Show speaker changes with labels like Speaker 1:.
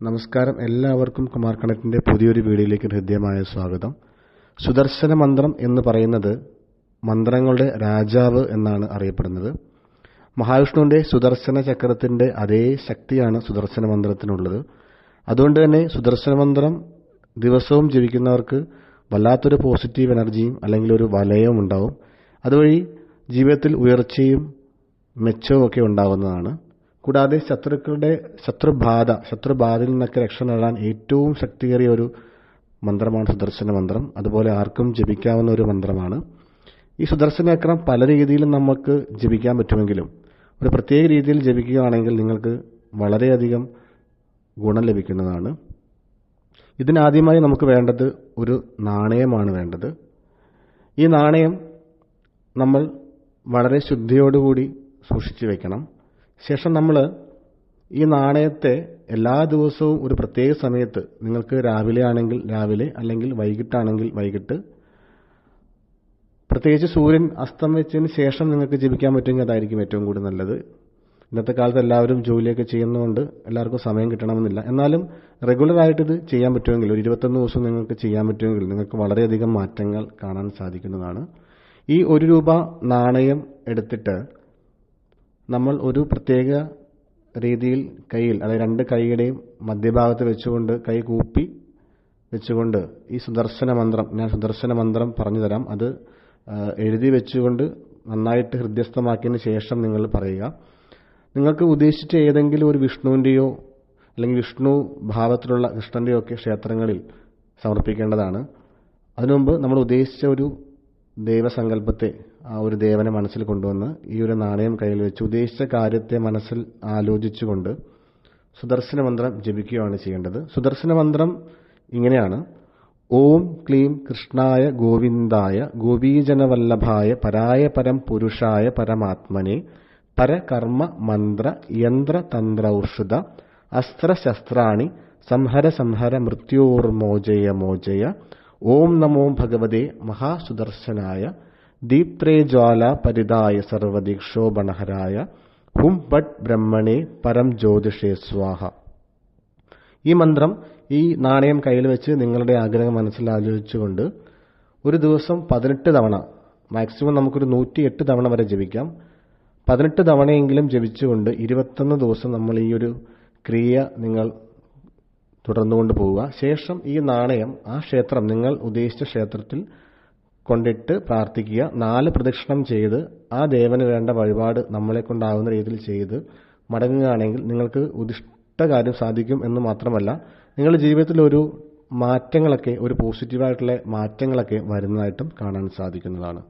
Speaker 1: നമസ്കാരം. എല്ലാവർക്കും കുമാർ കണക്റ്റിന്റെ പുതിയൊരു വീഡിയോയിലേക്ക് ഹൃദ്യമായ സ്വാഗതം. സുദർശന മന്ത്രം എന്ന് പറയുന്നത് മന്ത്രങ്ങളുടെ രാജാവ് എന്നാണ് അറിയപ്പെടുന്നത്. മഹാവിഷ്ണുവിന്റെ സുദർശന ചക്രത്തിന്റെ അതേ ശക്തിയാണ് സുദർശന മന്ത്രത്തിനുള്ളത്. അതുകൊണ്ട് തന്നെ സുദർശന മന്ത്രം ദിവസവും ജീവിക്കുന്നവർക്ക് വല്ലാത്തൊരു പോസിറ്റീവ് എനർജിയും അല്ലെങ്കിൽ ഒരു വലയവും ഉണ്ടാവും. അതുവഴി ജീവിതത്തിൽ ഉയർച്ചയും മെച്ചവും ഒക്കെ ഉണ്ടാകുന്നതാണ് കൂടാതെ ശത്രുക്കളുടെ ശത്രുബാധ ശത്രുബാധയിൽ നിന്നൊക്കെ രക്ഷ നേടാൻ ഏറ്റവും ശക്തിയേറിയ ഒരു മന്ത്രമാണ് സുദർശന മന്ത്രം. അതുപോലെ ആർക്കും ജപിക്കാവുന്ന ഒരു മന്ത്രമാണ്. ഈ സുദർശന ചക്രം പല രീതിയിലും നമുക്ക് ജപിക്കാൻ പറ്റുമെങ്കിലും ഒരു പ്രത്യേക രീതിയിൽ ജപിക്കുകയാണെങ്കിൽ നിങ്ങൾക്ക് വളരെയധികം ഗുണം ലഭിക്കുന്നതാണ്. ഇതിനാദ്യമായി നമുക്ക് വേണ്ടത് ഒരു നാണയമാണ് വേണ്ടത്. ഈ നാണയം നമ്മൾ വളരെ ശുദ്ധിയോടുകൂടി സൂക്ഷിച്ചു വെക്കണം. ശേഷം നമ്മൾ ഈ നാണയത്തെ എല്ലാ ദിവസവും ഒരു പ്രത്യേക സമയത്ത് നിങ്ങൾക്ക് രാവിലെ ആണെങ്കിൽ രാവിലെ അല്ലെങ്കിൽ വൈകിട്ടാണെങ്കിൽ വൈകിട്ട് പ്രത്യേകിച്ച് സൂര്യൻ അസ്തമിച്ചതിന് ശേഷം നിങ്ങൾക്ക് ജപിക്കാൻ പറ്റുമെങ്കിൽ അതായിരിക്കും ഏറ്റവും കൂടുതൽ നല്ലത്. ഇന്നത്തെ കാലത്ത് എല്ലാവരും ജോലിയൊക്കെ ചെയ്യുന്നതുകൊണ്ട് എല്ലാവർക്കും സമയം കിട്ടണമെന്നില്ല. എന്നാലും റെഗുലറായിട്ട് ഇത് ചെയ്യാൻ പറ്റുമെങ്കിൽ ഒരു ഇരുപത്തൊന്ന് ദിവസം നിങ്ങൾക്ക് ചെയ്യാൻ പറ്റുമെങ്കിൽ നിങ്ങൾക്ക് വളരെയധികം മാറ്റങ്ങൾ കാണാൻ സാധിക്കുന്നതാണ്. ഈ ഒരു രൂപ നാണയം എടുത്തിട്ട് നമ്മൾ ഒരു പ്രത്യേക രീതിയിൽ കൈയിൽ അതായത് രണ്ട് കൈയുടെയും മധ്യഭാഗത്ത് വെച്ചുകൊണ്ട് കൈ കൂപ്പി വെച്ചുകൊണ്ട് ഈ സുദർശന മന്ത്രം ഞാൻ സുദർശന മന്ത്രം പറഞ്ഞു തരാം. അത് എഴുതി വെച്ചുകൊണ്ട് നന്നായിട്ട് ഹൃദ്യസ്ഥമാക്കിയതിന് ശേഷം നിങ്ങൾ പറയുക. നിങ്ങൾക്ക് ഉദ്ദേശിച്ച ഏതെങ്കിലും ഒരു വിഷ്ണുവിന്റെയോ അല്ലെങ്കിൽ വിഷ്ണു ഭാവത്തിലുള്ള കൃഷ്ണന്റെയോ ഒക്കെ ക്ഷേത്രങ്ങളിൽ സമർപ്പിക്കേണ്ടതാണ്. അതിനുമുമ്പ് നമ്മൾ ഉദ്ദേശിച്ച ഒരു ദൈവസങ്കല്പത്തെ ആ ഒരു ദേവനെ മനസ്സിൽ കൊണ്ടുവന്ന് ഈ ഒരു നാണയം കയ്യിൽ വെച്ച് ഉദ്ദേശിച്ച കാര്യത്തെ മനസ്സിൽ ആലോചിച്ചുകൊണ്ട് സുദർശന മന്ത്രം ജപിക്കുകയാണ് ചെയ്യേണ്ടത്. സുദർശന മന്ത്രം ഇങ്ങനെയാണ്. ഓം ക്ലീം കൃഷ്ണായ ഗോവിന്ദായ ഗോപീജനവല്ലഭായ പരായ പരം പുരുഷായ പരമാത്മനെ പരകർമ്മ മന്ത്ര യന്ത്ര തന്ത്രൌഷധ അസ്ത്രശസ്ത്രാണി സംഹര സംഹര മൃത്യോർമോചയ മോജയ ഓം നമോ ഭഗവതേ മഹാസുദർശനായ ദീപ്ത്രേ ജ്വാല പരിതായ സർവദീക്ഷോപണഹരായ ഹും ഭട്ട് ബ്രഹ്മണേ പരം ജ്യോതിഷേ സ്വാഹ. ഈ മന്ത്രം ഈ നാണയം കയ്യിൽ വെച്ച് നിങ്ങളുടെ ആഗ്രഹം മനസ്സിൽ ആലോചിച്ചുകൊണ്ട് ഒരു ദിവസം പതിനെട്ട് തവണ മാക്സിമം നമുക്കൊരു നൂറ്റി എട്ട് തവണ വരെ ജപിക്കാം. പതിനെട്ട് തവണയെങ്കിലും ജപിച്ചുകൊണ്ട് ഇരുപത്തൊന്ന് ദിവസം നമ്മൾ ഈ ഒരു ക്രിയ നിങ്ങൾ തുടർന്നുകൊണ്ട് പോവുക. ശേഷം ഈ നാണയം ആ ക്ഷേത്രം നിങ്ങൾ ഉദ്ദേശിച്ച ക്ഷേത്രത്തിൽ കൊണ്ടിട്ട് പ്രാർത്ഥിക്കുക. നാല് പ്രദക്ഷിണം ചെയ്ത് ആ ദേവന് വേണ്ട വഴിപാട് നമ്മളെ കൊണ്ടാവുന്ന രീതിയിൽ ചെയ്ത് മടങ്ങുകയാണെങ്കിൽ നിങ്ങൾക്ക് ഉദിഷ്ട കാര്യം സാധിക്കും എന്ന് മാത്രമല്ല നിങ്ങളുടെ ജീവിതത്തിൽ ഒരു മാറ്റങ്ങളൊക്കെ ഒരു പോസിറ്റീവായിട്ടുള്ള മാറ്റങ്ങളൊക്കെ വരുന്നതായിട്ടും കാണാൻ സാധിക്കുന്നതാണ്.